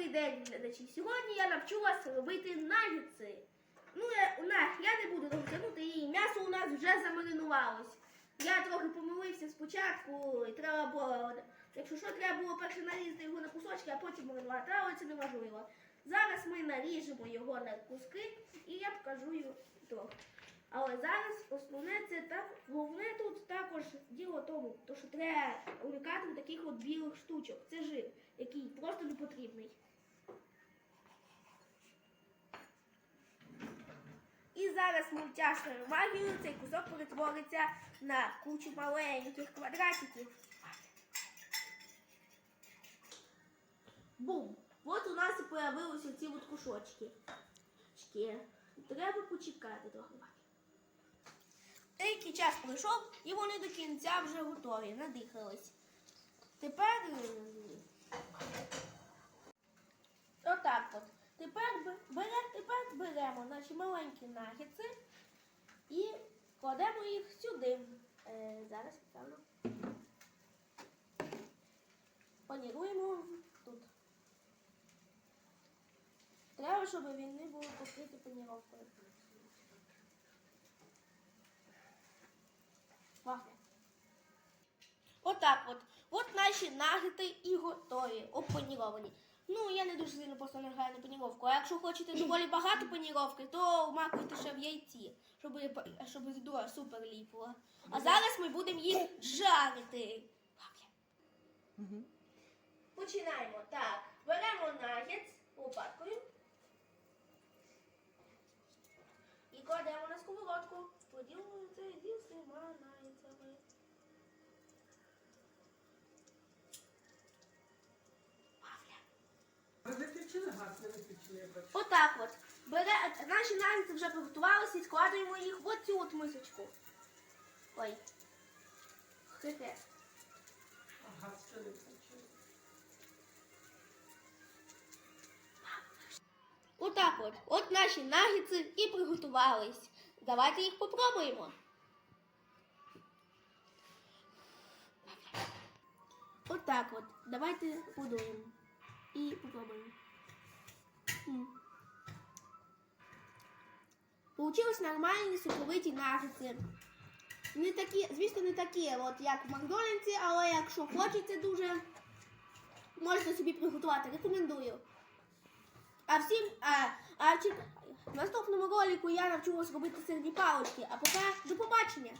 Добрий день, глядачі. Сьогодні я навчу вас робити нагетси. Ну, я, у нас, я не буду тягнути, і м'ясо у нас вже замаринувалось. Я трохи помилився спочатку, і треба було, якщо що, треба було перше нарізати його на кусочки, а потім маринувати, але це не важливо. Зараз ми наріжемо його на куски і я покажу його трохи. Але зараз основне це так, головне тут також діло тому, то що треба уникати таких от білих штучок. Це жир, який просто не потрібний. І зараз мультяшною магією цей кусок перетвориться на кучу маленьких квадратиків. Бум! От у нас і появилися ці от кусочки. Шки. Треба почекати трохи. Деякий час пройшов, і вони до кінця вже готові, надихались. Тепер. е, Отак от. Тепер, бе- бере, тепер беремо наші маленькі нагетси і кладемо їх сюди. Е, зараз ставлю. Паніруємо тут. Треба, щоб він не був покритий паніровкою. Пахне. Отак от. От наші нагети і готові, опаніровані. Ну, я не дуже сильно просто не граю на паніровку. А якщо хочете доволі багато паніровки, то вмакуйте ще в яйці, щоб, щоб здорово супер ліпило. А зараз ми будемо їх жарити. Починаємо. Так, беремо нагетс лопаткою. І кладемо на сковородку. Поділимо це зі всіма нагетсами. Отак от. Бере, наші нагетси вже приготувалися і складуємо їх в оцю от мисочку. Ой. Хе-хе. Не включили. Отак от. От наші нагетси і приготувались. Давайте їх попробуємо. Отак от. Давайте подуємо. І попробуємо. М. Получились нормальні соковиті нагетси. Не такі, звісно, не такі, от як в Макдональдсі, але якщо хочеться дуже, можете собі приготувати. Рекомендую. А всім, а, а в наступному ролику я навчу вас робити сирні палички. А поки до побачення!